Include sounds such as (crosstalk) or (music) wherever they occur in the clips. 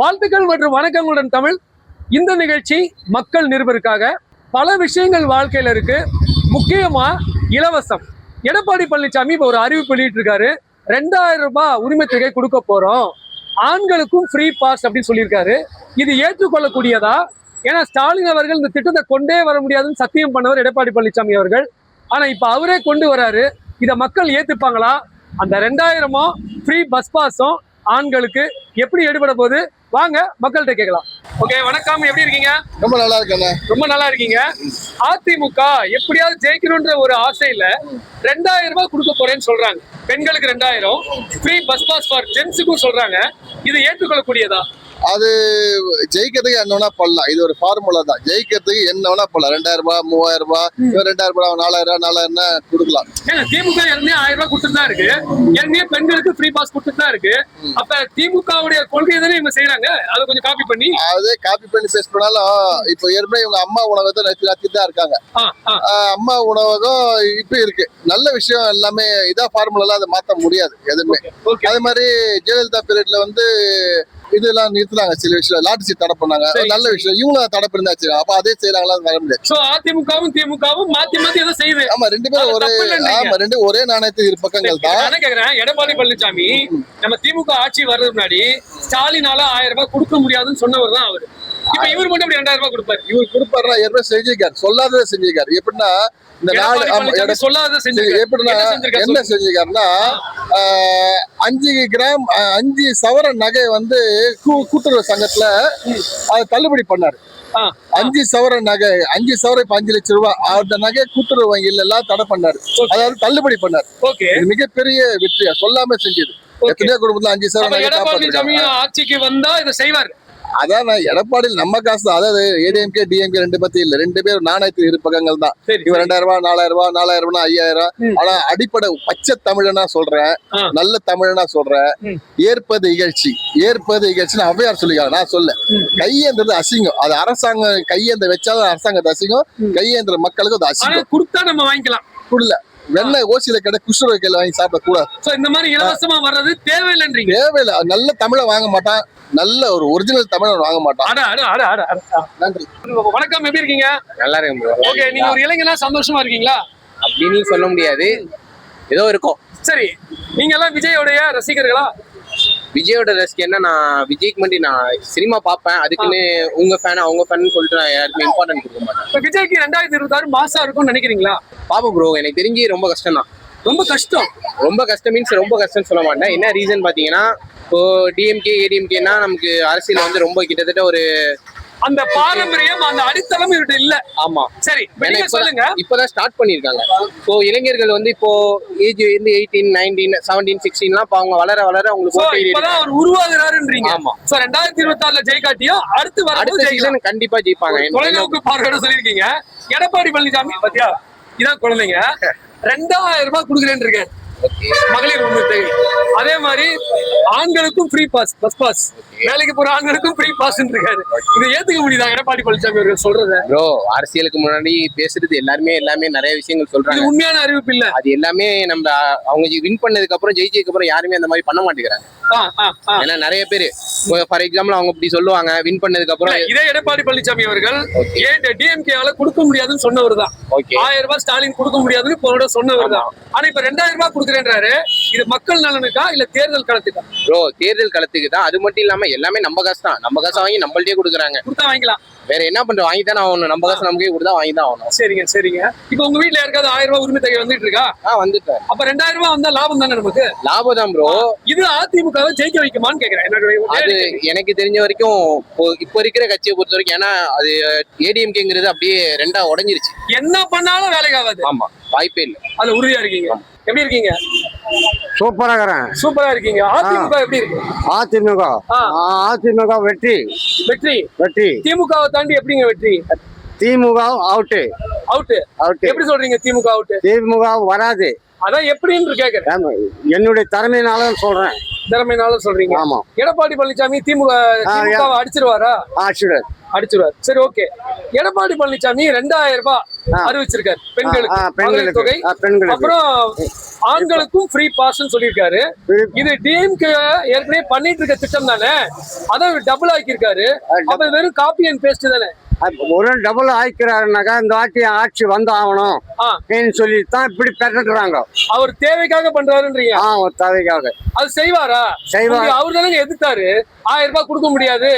வாழ்த்துக்கள் மற்றும் வணக்கங்களுடன் தமிழ். இந்த நிகழ்ச்சி மக்கள் நிருபருக்காக பல விஷயங்கள் வாழ்க்கையில் இருக்கு. முக்கியமா இலவசம். எடப்பாடி பழனிசாமி இப்போ ஒரு அறிவிப்பு வெளியிட்டிருக்காரு. ரெண்டாயிரம் ரூபாய் உரிமை தொகை கொடுக்க போறோம். ஆண்களுக்கும் ஃப்ரீ பாஸ் அப்படின்னு சொல்லியிருக்காரு. இது ஏற்றுக்கொள்ளக்கூடியதா? ஏன்னா ஸ்டாலின் அவர்கள் இந்த திட்டத்தை கொண்டே வர முடியாதுன்னு சத்தியம் பண்ணவர் எடப்பாடி பழனிசாமி அவர்கள். ஆனா இப்ப அவரே கொண்டு வராரு. இதை மக்கள் ஏத்துப்பாங்களா? அந்த ரெண்டாயிரமும் ஃப்ரீ பஸ் பாஸும் ஆண்களுக்கு எப்படி எடுபட போகுது? வாங்க மக்கள்கிட்ட கேட்கலாம். ஓகே வணக்கம். எப்படி இருக்கீங்க? ரொம்ப நல்லா இருக்கேண்ணே. ரொம்ப நல்லா இருக்கீங்க. அதிமுக எப்படியாவது ஜெயிக்கணும்ன்ற ஒரு ஆசையில ரெண்டாயிரம் ரூபாய் கொடுக்க போறேன்னு சொல்றாங்க. பெண்களுக்கு ரெண்டாயிரம் ஃப்ரீ பஸ் பாஸ் ஃபார் ஜென்ஸுக்கும் சொல்றாங்க. இது ஏற்றுக்கொள்ளக்கூடியதா? அது ஜெயிக்கிறதுக்கு என்ன வேணா பண்ணலாம். இது ஒரு ஃபார்முலா தான். ஜெயிக்கிறதுக்கு என்ன வேணா பண்ணலாம். ரெண்டாயிரம் ரூபாய் மூவாயிரம் ரூபாய் ரெண்டாயிரம் ரூபாய் நாலாயிரம் ரூபாய் நாலாயிரம் கொடுக்கலாம். திமுக ஏற்கனவே ஆயிரம் ரூபாய் கொடுத்துட்டு தான் இருக்கு. ஏற்கனவே பெண்களுக்கு ஃப்ரீ பாஸ் கொடுத்துட்டு தான் இருக்கு அப்ப திமுகவுடைய கொள்கை தானே இவங்க செய்யறாங்க அதை கொஞ்சம் காப்பி பண்ணி. அதே காப்பி பண்ணி பேஸ்ட் பண்ணாலும் இப்போ ஏற்கனவே இவங்க அம்மா உணவகத்தை நடத்தி தான் இருக்காங்க. அம்மா உணவகம் இப்போ இருக்கு. நல்ல விஷயம் எல்லாமே இதா ஃபார்முலாலாம் அதை மாற்ற முடியாது எதுவுமே. அதே மாதிரி ஜெயலலிதா பீரியட்ல வந்து இதெல்லாம் நிறுத்தினாங்க சில விஷயம் லாட்டரி சீட் தடை பண்ணாங்க. நல்ல விஷயம். இவங்களும் தடை பண்ணி அப்ப அதே செய்யறாங்களா வர முடியாது. சோ அதிமுகவும் திமுகவும் மாத்தி மாத்தி ஏதோ செய்யுது. ஆமா ரெண்டு பேரும் ஒரே. ஆமா ரெண்டு ஒரே நாணயத்து இரு பக்கங்கள் தான். நான் கேக்குறேன். எடப்பாடி பழனிசாமி நம்ம திமுக ஆட்சி வர்றது முன்னாடி ஸ்டாலினால ஆயிரம் ரூபாய் கொடுக்க முடியாதுன்னு சொன்னவர் தான் அவரு. இப்ப இவர் மட்டும் ரெண்டாயிரம் ரூபாய் கொடுப்பாரு. இவர் கொடுப்பாருன்னா ஏற்கனவே செஞ்சிருக்காரு? சொல்லாததை செஞ்சிருக்காரு. எப்படின்னா இந்த எட- சொல்லாத எப்படின்னா என்ன செஞ்சிருக்காரு என்ன செஞ்சிருக்காருன்னா அஞ்சு கிராம் அஞ்சு சவர நகை வந்து கூட்டுறவு சங்கத்துல அதை தள்ளுபடி பண்ணாரு. அஞ்சு சவர நகை அஞ்சு சவர இப்ப அஞ்சு லட்சம் ரூபாய் அந்த நகை கூட்டுறவு வங்கியில எல்லாம் தடை பண்ணாரு. அதாவது தள்ளுபடி பண்ணாரு. மிகப்பெரிய வெற்றியா சொல்லாம செஞ்சது. எத்தனையோ குடும்பத்துல அஞ்சு சவர நகை ஆட்சிக்கு வந்தா இதை செய்வார். அதான் எடப்பாடியில் நம்ம காசு தான். அதாவது ஏடிஎம்கே டிஎம்கே ரெண்டு பத்தி இல்ல. ரெண்டு பேரும் நாணயத்து இரு பக்கங்கள் தான் இவன் ரெண்டாயிரம் ரூபாய் நாலாயிரம் ரூபாய் நாலாயிரம் ரூபாய் ஐயாயிரம் ம். ஆனா அடிப்படை பச்சை தமிழனா சொல்றேன். நல்ல தமிழனா சொல்றேன். ஏற்பது இகழ்ச்சி. ஏற்பது இகழ்ச்சின்னு ஔவையார் சொல்லிக்காங்க நான் சொல்ல ம். கையேந்திரது அசிங்கம். அது அரசாங்கம் கையேந்த வச்சாலும் அரசாங்கத்து அசிங்கம். கையேந்திர மக்களுக்கு அது அசிங்கம். கொடுத்தா நம்ம வாங்கிக்கலாம். புரியல வெண்ணெய் ஓசியில கடை குஷ்ண வைக்கல வாங்கி சாப்பிட கூடாது சோ இந்த மாதிரி இலவசமா வர்றது தேவையில்லைன்றீங்க. தேவையில்லை. நல்ல தமிழை வாங்க மாட்டான். நல்ல ஒரு ஒரிஜினல் தமிழன் வாங்க மாட்டான். அட அட அட அட அட. நன்றி. வணக்கம் எப்படி இருக்கீங்க? நல்லா இருக்கும் ஓகே நீங்க ஒரு இளைஞனா சந்தோஷமா இருக்கீங்களா? அப்படின்னு சொல்ல முடியாது. ஏதோ இருக்கும். சரி நீங்க எல்லாம் விஜயோடைய ரசிகர்களா? விஜயோட ரசிகர் என்ன நான் விஜய்க்கு மட்டும் நான் சினிமா பார்ப்பேன். அதுக்குன்னு உங்க ஃபேன் அவங்க ஃபேன் சொல்லிட்டு நான் யாருக்குமே இம்பார்ட்டன்ட் கொடுக்க மாட்டேன். விஜய்க்கு ரெண்டாயிரத்தி இருபத்தி ஆறு மாசம் இருக்கும்னு நினைக்கிறீங்களா? பாப்போம் ப்ரோ எனக்கு தெரிஞ்சு ரொம்ப கஷ்டம் தான் ரொம்ப கஷ்டம். ரொம்ப கஷ்டம் மீன்ஸ் ரொம்ப கஷ்டம்னு சொல்ல மாட்டேன். என்ன ரீசன் பார்த்தீங்கன்னா இப்போ டிஎம்கே ஏடிஎம்கேனா நமக்கு அரசியல் வந்து ரொம்ப கிட்டத்தட்ட ஒரு அந்த பாரம்பரியம் அந்த அடித்தளம் இவர்கிட்ட இல்ல. ஆமா. சரி இப்ப நீங்க சொல்லுங்க. இப்பதான் ஸ்டார்ட் பண்ணியிருக்காங்க. ஸோ இளைஞர்கள் வந்து இப்போ ஏஜ் வந்து எயிட்டீன் நைன்டீன் செவன்டீன் சிக்ஸ்டீன்லாம் இப்போ அவங்க வளர வளர அவங்களுக்கு இப்பதான் அவர் உருவாகிறாருன்றீங்க. ஆமா. சோ ரெண்டாயிரத்தி இருபத்தி ஆறுல ஜெயிக்காட்டியும் அடுத்து அடுத்த வரும்போது ஜெயிக்கலாம் சீசன் கண்டிப்பா ஜெயிப்பாங்க. தொலைநோக்கு பார்வையோட சொல்லியிருக்கீங்க. எடப்பாடி பழனிசாமி பாத்தியா? இதான் குழந்தைங்க. (laughs) ரெண்டாயிரம் ரூபாய் கொடுக்குறேன்னு இருக்கேன். மகளிர் உரிமை அதே மாதிரி ஆண்களுக்கும் ஃப்ரீ பாஸ் பஸ் பாஸ் வேலைக்கு போற ஆண்களுக்கும் ஃப்ரீ பாஸ் இருக்காரு. இதை ஏத்துக்க முடியுதா? எடப்பாடி பழனிசாமி அவர்கள் சொல்றத. ப்ரோ அரசியலுக்கு முன்னாடி பேசுறது எல்லாருமே எல்லாமே நிறைய விஷயங்கள் சொல்றாங்க. உண்மையான அறிவிப்பு இல்ல. அது எல்லாமே நம்ம அவங்க வின் பண்ணதுக்கு அப்புறம் ஜெயிச்சதுக்கு அப்புறம் யாருமே அந்த மாதிரி பண்ண மாட்டேங்கிறாங்க. ஏன்னா நிறைய பேர் ஃபார் எக்ஸாம்பிள் அவங்க இப்படி சொல்லுவாங்க வின் பண்ணதுக்கு அப்புறம் இதே எடப்பாடி பழனிசாமி அவர்கள். டிஎம்கேவால கொடுக்க முடியாதுன்னு சொன்னவர் தான். ஆயிரம் ரூபாய் ஸ்டாலின் கொடுக்க முடியாதுன்னு போனோட சொன்னவர் தான். ஆனா இப்ப ரெண்டாயிரம் ரூபாய் கொடுக்குறேன்றாரு இது மக்கள் நலனுக்கா இல்ல தேர்தல் களத்துக்கா? ப்ரோ தேர்தல் களத்துக்கு தான் அது மட்டும் இல்லாம எல்லாமே நம்ம காசு தான் நம்ம காசு வாங்கி நம்மள்ட்டே கொடுக்குறாங்க. கொடுத்தா வாங்கிக்கலாம். வேற என்ன பண்ற வாங்கி தானே ஆகணும். நம்ம காசு நமக்கே கொடுத்தா வாங்கி தான் ஆகணும். சரிங்க சரிங்க. இப்ப உங்க வீட்ல யாருக்காவது ஆயிரம் ரூபாய் உரிமை தொகை வந்துட்டு இருக்கா? ஆ வந்துட்டேன். அப்ப ரெண்டாயிரம் ரூபாய் வந்தா லாபம் தானே நமக்கு? லாபம் தான் ப்ரோ இது அதிமுகவை ஜெயிக்க வைக்குமான்னு கேக்குறேன். அது. எனக்கு தெரிஞ்ச வரைக்கும் இப்போ- இப்போ இருக்கிற கட்சியை பொறுத்த வரைக்கும் ஏன்னா அது ஏடிஎம்கேங்கிறது அப்படியே ரெண்டா உடஞ்சிருச்சு. என்ன பண்ணாலும் வேலைக்கு ஆகாது. ஆமா. வாய்ப்பே இல்லை. அதுல உறுதியா இருக்கீங்க? எப்படி இருக்கீங்க? சூப்பரா இருக்கிறேன் சூப்பரா இருக்கீங்க. அதிமுக எப்படி இருக்கு? அதிமுக. ஆ. அதிமுக வெற்றி. வெற்றி. வெற்றி. திமுகவை தாண்டி எப்படிங்க வெற்றி? திமுக அவுட்டு அவுட் அவுட்டு எப்படி சொல்றீங்க திமுக அவுட் திமுக வராது. அதான் எப்படின்னு கேக்குறேன். ஆமா, என்னுடைய திறமையினால சொல்றேன். திறமைனால சொல்றீங்க. ஆமா. எடப்பாடி பழனிசாமி திமுக அடிச்சிருவாரா? ஆசிரியர் அடிச்சிருவாரு. சரி ஓகே எடப்பாடி பழனிசாமி ரெண்டாயிரம் ரூபாய். அறிவிச்சிருக்காரு. பெண்களுக்கு. பெண்களுக்கு. தொகை. அப்புறம் ஆண்களுக்கும் ஃப்ரீ பாஸ்ன்னு சொல்லியிருக்காரு. இது டிஎம்கே ஏற்கனவே பண்ணிட்டு இருக்க திட்டம் தானே? அதை டபுள் ஆக்கியிருக்காரு. அப்ப இது வெறும் காப்பி அண்ட் பேஸ்ட் தானே? அது ஒரு டபுள் ஆயிக்கிறாருனாக்கா இந்த வாட்டி ஆட்சி வந்து ஆகணும் சொல்லி தான் இப்படி பெற்றுறாங்க அவர் தேவைக்காக பண்றாருன்றீங்க. ஆ ஒரு தேவைக்காக. அது செய்வாரா? செய்வார். அவர் தானே எதிர்த்தாரு. ஆயிரம் ரூபாய் கொடுக்க முடியாது.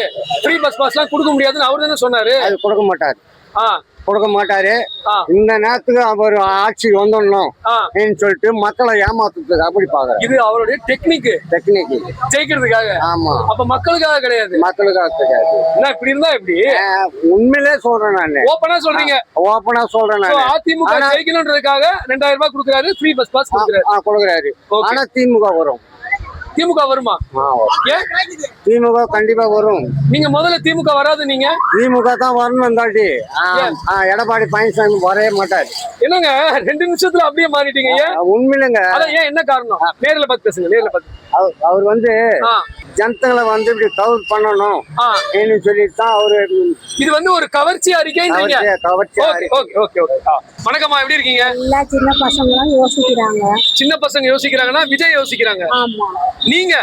ஃப்ரீ பஸ் பாஸ் எல்லாம் கொடுக்க முடியாதுன்னு அவர் தானே சொன்னாரு. அது கொடுக்க மாட்டாரு. ஆ. கொடுக்க மாட்டாரு. இந்த நேரத்துக்கு அவர் ஆட்சி வந்துடணும் சொல்லிட்டு மக்களை ஏமாத்துறதுக்கு அப்படி பாக்குறாரு இது அவருடைய டெக்னிக் டெக்னிக் ஜெயிக்கிறதுக்காக. ஆமா. அப்ப மக்களுக்காக கிடையாது. மக்களுக்காக கிடையாது. என்ன இப்படி இருந்தா எப்படி? ஆஹ், உண்மையிலே சொல்றேன் நானு. ஓப்பனா சொல்றீங்க. ஓப்பனா சொல்றேன் நானு. அதிமுக ஜெயிக்கணுன்றதுக்காக ரெண்டாயிரம் ரூபாய் கொடுக்குறாரு ஃப்ரீ பஸ் பாஸ் கொடுக்குறாரு. கொடுக்குறாரு. ஆனா திமுக வரும். திமுக வருமா? திமுக கண்டிப்பா வரும். நீங்க முதல்ல திமுக வராது நீங்க. திமுக தான் வரணும் இருந்தாட்டி எடப்பாடி பழனிசாமி வரவே மாட்டாரு. என்னங்க ரெண்டு நிமிஷத்துல அப்படியே மாறிட்டீங்க உண்மையிலங்க. அதான் ஏன் என்ன காரணம்? நேர்ல பார்த்து பேசுங்க நேர்ல பார்த்து. அவர் வந்து ஜனத்தங்களை வந்து இப்படி கவர் பண்ணணும் சொல்லிட்டு தான் அவரு இது வந்து ஒரு கவர்ச்சி ஆ. வணக்கம்மா எப்படி இருக்கீங்க? எல்லா சின்ன பசங்களும் யோசிக்கிறாங்க. சின்ன பசங்க யோசிக்கிறாங்கன்னா விஜய் யோசிக்கிறாங்க. ஆமா. நீங்க?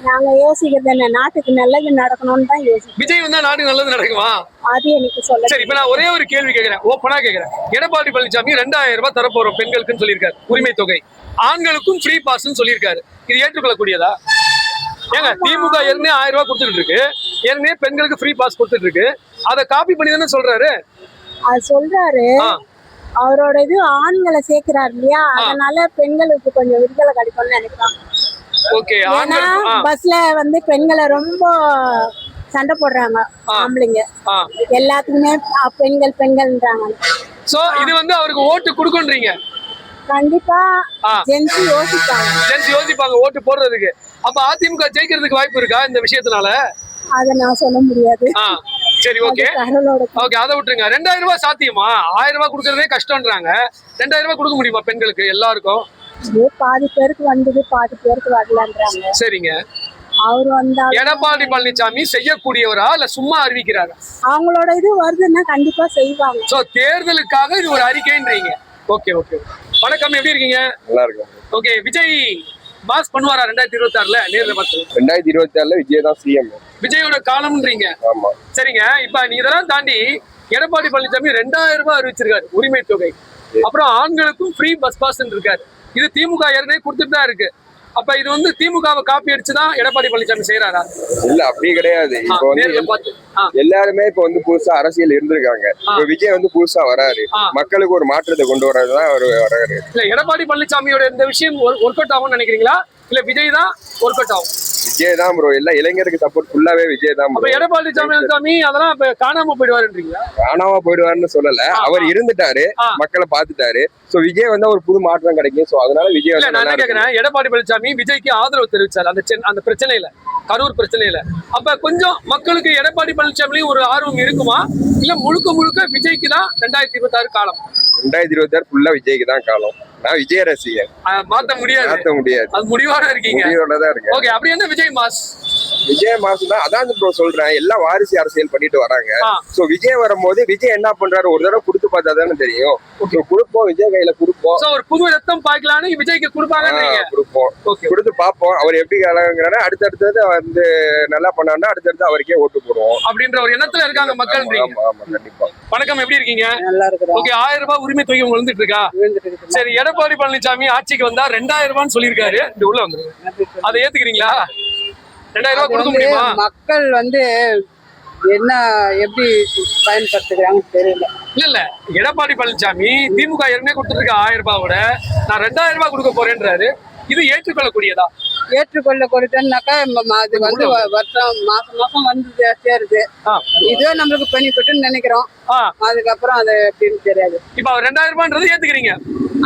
நாங்க யோசிக்கிறது என்ன நாட்டுக்கு நல்லது நடக்கணும்னு தான் யோசிக்கிறோம். விஜய் வந்தா நாடு நல்லது நடக்குமா? அது எனக்கு சொல்ல சரி இப்ப நான் ஒரே ஒரு கேள்வி கேக்குறேன். ஓப்பனா கேக்குறேன். எடப்பாடி பழனிசாமி ரெண்டாயிரம் ரூபாய் தரப்போறோம் பெண்களுக்குன்னு சொல்லியிருக்காரு. உரிமை தொகை. ஆண்களுக்கும் ஃப்ரீ பாஸ்ன்னு சொல்லியிருக்காரு. இது ஏற்றுக்கொள்ளக்கூடியதா? ஏங்க திமுக ஏற்கனவே ஆயிரம் ரூபாய் கொடுத்துட்டு இருக்கு. ஏற்கனவே பெண்களுக்கு ஃப்ரீ பாஸ் கொடுத்துட்டு இருக்கு. அதை காப்பி பண்ணி தானே சொல்றாரு? அது சொல்றாரு. அவரோட இது ஆண்களை சேர்க்கிறாரு இல்லையா? அதனால பெண்களுக்கு கொஞ்சம் விடுதலை கிடைக்கும்னு நினைக்கிறாங்க ஓகே ஏன்னா பஸ்ல வந்து பெண்களை ரொம்ப சண்டை போடுறாங்க. ஆம்பளைங்க. எல்லாத்துக்குமே பெண்கள் பெண்கள்ன்றாங்க. சோ இது வந்து அவருக்கு ஓட்டு கொடுக்குன்றீங்க? கண்டிப்பா ஆ. ஜென்ஸ் யோசிப்பாங்க. ஜென்ஸ் யோசிப்பாங்க ஓட்டு போடுறதுக்கு. அப்ப அதிமுக ஜெயிக்கிறதுக்கு வாய்ப்பு இருக்கா இந்த விஷயத்தினால? அதை நான் சொல்ல முடியாது. சரி ஓகே. ஓகே அதை விட்டுருங்க. ரெண்டாயிரம் ரூபாய் சாத்தியமா? ஆயிரம் ரூபாய் கொடுக்கறதே கஷ்டம்ன்றாங்க. ரெண்டாயிரம் ரூபாய் கொடுக்க முடியுமா பெண்களுக்கு எல்லாருக்கும்? பாதி பேருக்கு வந்தது பாதி பேருக்கு வரலன்றாங்க. சரிங்க. அவர் வந்தா எடப்பாடி பழனிசாமி செய்யக்கூடியவரா இல்ல சும்மா அறிவிக்கிறாரா? அவங்களோட இது வருதுன்னா கண்டிப்பா செய்வாங்க. சோ தேர்தலுக்காக இது ஒரு அறிக்கைன்றீங்க. ஓகே ஓகே வணக்கம் எப்படி இருக்கீங்க? நல்லா இருக்கும். ஓகே விஜய். பாஸ் பண்ணுவாரா ரெண்டாயிரத்தி இருபத்தி ஆறுல நேர்ல பார்த்து ரெண்டாயிரத்தி இருபத்தி ஆறுல விஜய் தான் சிஎம் விஜயோட காலம்ன்றீங்க. ஆமா. சரிங்க. இப்ப நீ இதெல்லாம் தாண்டி எடப்பாடி பழனிசாமி ரெண்டாயிரம் ரூபாய் அறிவிச்சிருக்காரு உரிமை தொகை. அப்புறம் ஆண்களுக்கும் ஃப்ரீ பஸ் பாஸ் இருக்காரு. இது திமுக ஏற்கனவே கொடுத்துட்டு தான் இருக்கு. அப்ப இது வந்து திமுகவை காப்பி அடிச்சு தான் எடப்பாடி பழனிசாமி செய்யறாரா இல்ல அப்படி கிடையாது. இப்ப வந்து எல்லாருமே இப்ப வந்து புதுசா அரசியல் இருந்திருக்காங்க. இப்ப விஜய் வந்து புதுசா வராரு. மக்களுக்கு ஒரு மாற்றத்தை கொண்டு வர்றதுதான் அவரு வராரு. இல்ல எடப்பாடி பழனிசாமியோட இந்த விஷயம் ஒர்க் அவுட் ஆகும்னு நினைக்கிறீங்களா? இல்ல விஜய் தான் ஒர்க் அவுட் ஆகும். விஜய் தான் ப்ரோ எல்லா இளைஞருக்கு சப்போர்ட் ஃபுல்லாவே விஜய் தான் ப்ரோ எடப்பாடி சாமி அதெல்லாம் இப்ப காணாம போயிடுவாருன்றீங்களா? காணாம போயிடுவாருன்னு சொல்லல. அவர். இருந்துட்டாரு. மக்களை பாத்துட்டாரு சோ விஜய் வந்தா ஒரு புது மாற்றம் கிடைக்கும். சோ அதனால விஜய் நான். கேக்குறேன். எடப்பாடி பழனிசாமி விஜய்க்கு ஆதரவு தெரிவிச்சாரு. அந்த அந்த பிரச்சனையில. கரூர் பிரச்சனையில. அப்ப கொஞ்சம் மக்களுக்கு எடப்பாடி பழனிசாமிலையும் ஒரு ஆர்வம் இருக்குமா? இல்ல முழுக்க முழுக்க விஜய்க்கு தான் ரெண்டாயிரத்தி இருபத்தி ஆறு காலம்? ரெண்டாயிரத்தி இருபத்தி ஆறு ஃபுல்லா விஜய்க்கு தான் காலம். நான் விஜய் ரசிகன் மாத்த முடியாது. மாத்த முடியாது. அது முடிவான இருக்கீங்க. விஜயோட தான் இருக்கேன். ஓகே அப்படி என்ன விஜய் மாஸ்? விஜய் மாசம் தான். அதான் ப்ரோ சொல்றேன். எல்லாம் வாரிசு அரசியல் பண்ணிட்டு வராங்க. சோ விஜய் வரும்போது விஜய் என்ன பண்றாரு? ஒரு தடவை கொடுத்து பார்த்தா தானே தெரியும். So, கொடுப்போம். விஜய் கையில கொடுப்போம். சோ ஒரு புது ரத்தம் பாய்க்கலான்னு விஜய்க்கு கொடுப்பாங்கன்றீங்க ஆ, கொடுப்போம். கொடுத்து பார்ப்போம். அவர் எப்படி கலங்குறாரு? அடுத்தடுத்தது வந்து நல்லா பண்ணாருன்னா அடுத்தடுத்து அவருக்கே ஓட்டு போடுவோம். அப்படின்ற ஒரு எண்ணத்துல இருக்காங்க மக்கள்ன்றீங்க. ஆமா ஆமா கண்டிப்பா. வணக்கம் எப்படி இருக்கீங்க? நல்லா இருக்கிறோம். ஓகே ஆயிரம் ரூபாய் உரிமை தொகை உங்களுக்கு வந்துட்டு இருக்கா? சரி எடப்பாடி பழனிசாமி ஆட்சிக்கு வந்தா ரெண்டாயிரம் ரூபான்னு சொல்லியிருக்காரு. இந்த உள்ள வந்துருங்க. அதை ஏத்துக்கிறீங்களா ரெண்டாயிரம் ரூபாய் கொடுக்க முடியுமா மக்கள் வந்து என்ன எப்படி பயன்படுத்துகிறாங்கன்னு தெரியல. இல்ல இல்ல. எடப்பாடி பழனிசாமி திமுக ஏற்கனவே கொடுத்துருக்க ஆயிரம் ரூபாவோட நான் ரெண்டாயிரம் ரூபாய் கொடுக்க போறேன்றாரு. இது ஏற்றுக்கொள்ளக்கூடியதா? ஏற்றுக்கொள்ள ம- அது வந்து வருஷம் மாசம் மாசம் வந்து சேருது. இதுவே நம்மளுக்கு பெனிஃபிட்னு நினைக்கிறோம். அதுக்கப்புறம் அது எப்படின்னு தெரியாது. இப்ப ரெண்டாயிரம் ரூபான்றது ஏத்துக்கிறீங்க.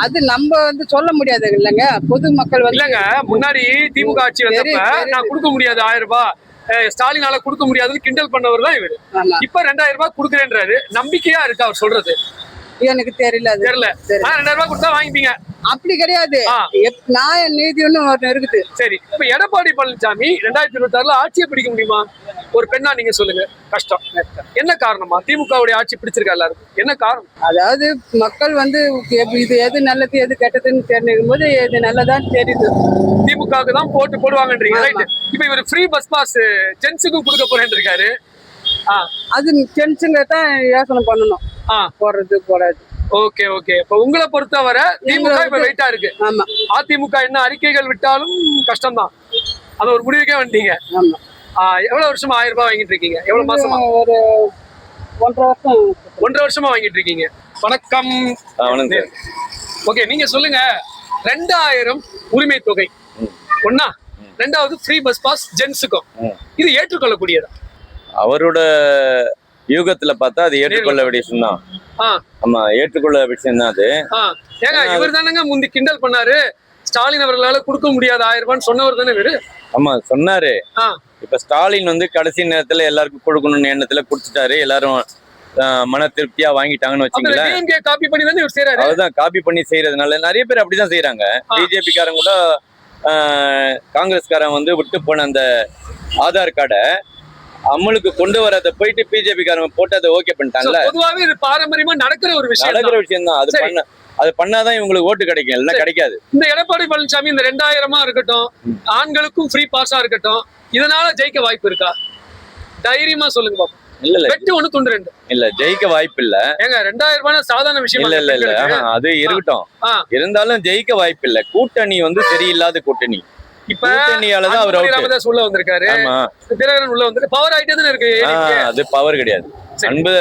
அது நம்ம வந்து சொல்ல முடியாது இல்லைங்க. பொது மக்கள் வந்து இல்லங்க. முன்னாடி திமுக ஆட்சி வந்தப்ப. நான் கொடுக்க முடியாது ஆயிரம் ரூபாய். ஸ்டாலினால கொடுக்க முடியாதுன்னு கிண்டல் பண்ணவர் தான் இவரு. இப்ப ரெண்டாயிரம் ரூபாய் கொடுக்குறேன்றாரு. நம்பிக்கையா இருக்கு அவர் சொல்றது. எனக்கு தெரியல அது. தெரியல. ரெண்டாயிரம் ரூபாய் கொடுத்தா வாங்கிப்பீங்க. அப்படி கிடையாது. நியாய நீதினு ஒண்ணு இருக்குது. சரி இப்ப எடப்பாடி பழனிசாமி ரெண்டாயிரத்தி இருபத்தி ஆறுல ஆட்சியை பிடிக்க முடியுமா? ஒரு பெண்ணா நீங்க சொல்லுங்க. கஷ்டம். என்ன காரணமா திமுகவுடைய ஆட்சி பிடிச்சிருக்கா எல்லாருக்கும்? என்ன காரணம்? அதாவது மக்கள் வந்து இது எது நல்லது எது கெட்டதுன்னு தெரிஞ்சுக்கும் போது எது நல்லதான்னு தெரியுது. திமுகவுக்கு தான் போட்டு போடுவாங்கன்றீங்க. ரைட் இப்ப இவர் ஃப்ரீ பஸ் பாஸ் ஜென்ஸுக்கும் கொடுக்க போறேன்னு இருக்காரு. ஆ. அது ஜென்ஸுங்க தான் யோசனை பண்ணணும். போடுறது போடாது. Okay okay. இப்ப உங்களை பொறுத்தவரை திமுக இப்ப வெயிட்டா இருக்கு. ஆமா. அதிமுக என்ன அறிக்கைகள் விட்டாலும் கஷ்டம்தான். அது ஒரு முடிவுக்கே வந்துட்டீங்க. ஆமா. ஆ, எவ்வளவு வருஷமா ஆயிரம் ரூபாய் வாங்கிட்டு இருக்கீங்க? எவ்வளவு மாசமா? ஒரு ஒன்றரை வருஷம் ஒன்றரை வருஷமா வாங்கிட்டு இருக்கீங்க. வணக்கம். ஓகே நீங்க சொல்லுங்க. ரெண்டாயிரம் உரிமை தொகை. ஒண்ணா? ரெண்டாவது ஃப்ரீ பஸ் பாஸ் ஜென்ஸுக்கும். இது ஏற்றுக்கொள்ளக்கூடியதா? அவரோட யூகத்துல பார்த்தா அது ஏற்றுக்கொள்ள விஷயம் தான். ஆமா ஏற்றுக்கொள்ள விஷயம் தான் அது. ஏங்க இவர் தானங்க முந்தி கிண்டல் பண்ணாரு. ஸ்டாலின் அவர்களால கொடுக்க முடியாத ஆயிரம் ரூபான்னு சொன்னவர் தானே இவரு? ஆமா சொன்னாரு. இப்ப ஸ்டாலின் வந்து கடைசி நேரத்துல எல்லாருக்கும் கொடுக்கணும்னு எண்ணத்துல கொடுத்துட்டாரு எல்லாரும் மன திருப்தியா வாங்கிட்டாங்கன்னு வச்சுங்களேன். காப்பி பண்ணி தானே இவர் செய்யறாரு அதுதான் காப்பி பண்ணி செய்யறதுனால நிறைய பேர் அப்படிதான் செய்யறாங்க. பிஜேபி காரங்க கூட காங்கிரஸ்காரன் வந்து விட்டு போன அந்த ஆதார் கார்டை அமலுக்கு கொண்டு வரதை போயிட்டு பிஜேபி காரங்க போட்டு அதை ஓகே பண்ணிட்டாங்கல்ல பொதுவாவே இது பாரம்பரியமா நடக்கிற ஒரு விஷயம் நடக்கிற. விஷயம் தான் அது. பண்ண அது பண்ணாதான் இவங்களுக்கு ஓட்டு கிடைக்கும். இல்லைன்னா. கிடைக்காது. இந்த எடப்பாடி பழனிசாமி இந்த ரெண்டாயிரமா இருக்கட்டும் ஆண்களுக்கும் ஃப்ரீ பாஸா இருக்கட்டும் இதனால ஜெயிக்க வாய்ப்பு இருக்கா? தைரியமா சொல்லுங்க பாப்போம் இல்ல இல்ல. வெட்டு ஒண்ணு துண்டு ரெண்டு. இல்ல ஜெயிக்க வாய்ப்பு இல்ல. ஏங்க ரெண்டாயிரம் ரூபாய் சாதாரண விஷயம் இல்ல இல்ல இல்ல. அது இருக்கட்டும். இருந்தாலும் ஜெயிக்க வாய்ப்பு இல்ல. கூட்டணி வந்து சரியில்லாத கூட்டணி. இப்ப அவர் ராமதாஸ் உள்ள வந்திருக்காரு. தினகரன் உள்ள வந்து பவர் ஆயிட்டே இருக்கு. அது பவர் கிடையாது. அன்பு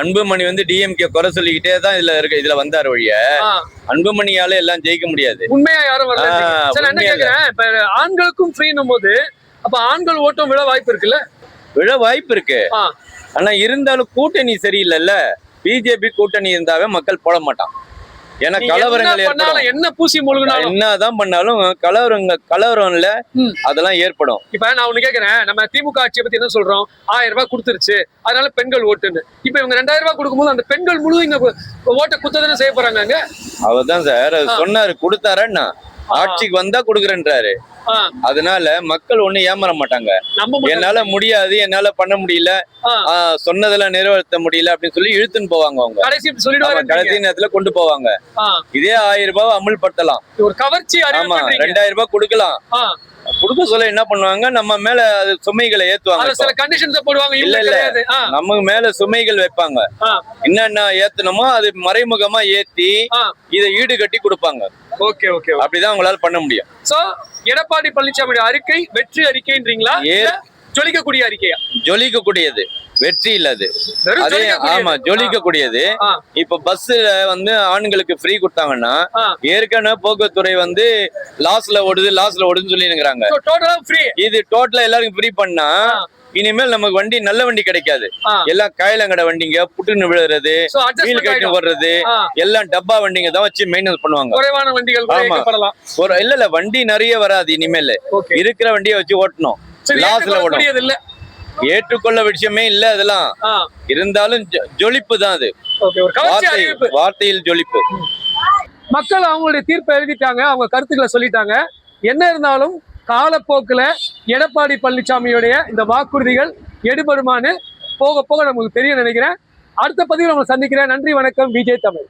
அன்புமணி வந்து டிஎம்கே குறை சொல்லிக்கிட்டே தான் இதுல இருக்கு இதுல வந்தார் ஒழிய. ஆ, அன்புமணியால எல்லாம் ஜெயிக்க முடியாது. உண்மையா யாரும் வரல? சார் என்ன கேக்குறேன்? இப்ப ஆண்களுக்கும் ஃப்ரீனும் போது அப்ப ஆண்கள் ஓட்டம் விட வாய்ப்பு இருக்குல்ல? விழ வாய்ப்பு இருக்கு. ஆனா இருந்தாலும் கூட்டணி சரியில்லைல்ல. பிஜேபி கூட்டணி இருந்தாவே மக்கள் போட மாட்டான். ஏன்னா கலவரங்கள் ஏற்படும். என்ன பூசி முழுகினாலும். என்னதான் பண்ணாலும் கலவரங்க கலவரம்ல. அதெல்லாம் ஏற்படும். இப்ப நான் ஒண்ணு கேக்குறேன். நம்ம திமுக ஆட்சியை பத்தி என்ன சொல்றோம்? ஆயிரம் ரூபாய் கொடுத்துருச்சு. அதனால பெண்கள் ஓட்டுன்னு. இப்ப இவங்க ரெண்டாயிரம் ரூபாய் கொடுக்கும்போது அந்த பெண்கள் முழு இங்க ஓட்டை குத்ததானே செய்ய போறாங்க அங்க? அவர்தான் சார். சொன்னாரு கொடுத்தாரன்னா. ஆட்சிக்கு வந்தா கொடுக்குறேன்றாரு. அதனால மக்கள் ஒண்ணு ஏமாற மாட்டாங்க. என்னால முடியாது என்னால பண்ண முடியல. சொன்னதெல்லாம் நிறைவேற்ற முடியல அப்படின்னு சொல்லி இழுத்துன்னு போவாங்க அவங்க. கடைசி நேரத்துல கொண்டு போவாங்க. இதே ஆயிரம் ரூபாய் அமல்படுத்தலாம். ஒரு கவர்ச்சி ஆமா ரெண்டாயிரம் ரூபாய் கொடுக்கலாம். கொடுக்க சொல்ல என்ன பண்ணுவாங்க? நம்ம மேல சுமைகளை ஏத்துவாங்க. சில கண்டிஷன்ஸ் போடுவாங்க. இல்ல, இல்ல. நம்ம மேல சுமைகள் வைப்பாங்க. என்னென்ன ஏத்தணுமோ அது மறைமுகமா ஏத்தி. இதை ஈடு கட்டி கொடுப்பாங்க. ஓகே ஓகே அப்படிதான் உங்களால பண்ண முடியும். சோ எடப்பாடி பழனிசாமியோட அறிக்கை வெற்றி அறிக்கைன்றீங்களா? ஜொலிக்கக்கூடிய அறிக்கையா ஜொலிக்க கூடியது வெற்றி இல்ல அது அதே ஜொலிக்கக்கூடியது. ஆமா ஜொலிக்க கூடியது ஆ. இப்ப பஸ்ல வந்து ஆண்களுக்கு ஃப்ரீ கொடுத்தாங்கன்னா. ஏற்கனவே போக்குவரத்துறை வந்து லாஸ்ல ஓடுது லாஸ்ல ஓடுதுன்னு free. இது டோட்டலா எல்லாருக்கும் ஃப்ரீ பண்ணா. இனிமேல் நமக்கு வண்டி நல்ல வண்டி கிடைக்காது. எல்லாம் காயலங்கட வண்டிங்க புட்டுன்னு விழுறது வீல் கட்டி. வர்றது ஆ, எல்லாம் டப்பா வண்டிங்க தான் வச்சு மெயின்டெனன்ஸ் பண்ணுவாங்க குறைவான வண்டிகள் ஆமா. இல்ல இல்ல வண்டி நிறைய வராது இனிமேல் இருக்கிற வண்டியை வச்சு ஓட்டணும் லாஸ்ல ஓடும் ஏற்றுக்கொள்ளக்கூடியது இல்ல ஏற்றுக்கொள்ள விஷயமே இல்ல அதெல்லாம். இருந்தாலும் ஜொலிப்பு தான் அது. வார்த்தையில் ஜொலிப்பு. மக்கள் அவங்களுடைய தீர்ப்பை எழுதிட்டாங்க அவங்க கருத்துக்களை சொல்லிட்டாங்க. என்ன இருந்தாலும் காலப்போக்குல எடப்பாடி பழனிசாமியுடைய இந்த வாக்குறுதிகள் எடுபடுமான்னு போக போக நமக்கு தெரிய நினைக்கிறேன். அடுத்த பதிவில் நம்ம சந்திக்கிறேன். நன்றி வணக்கம். விஜய் தமிழ்.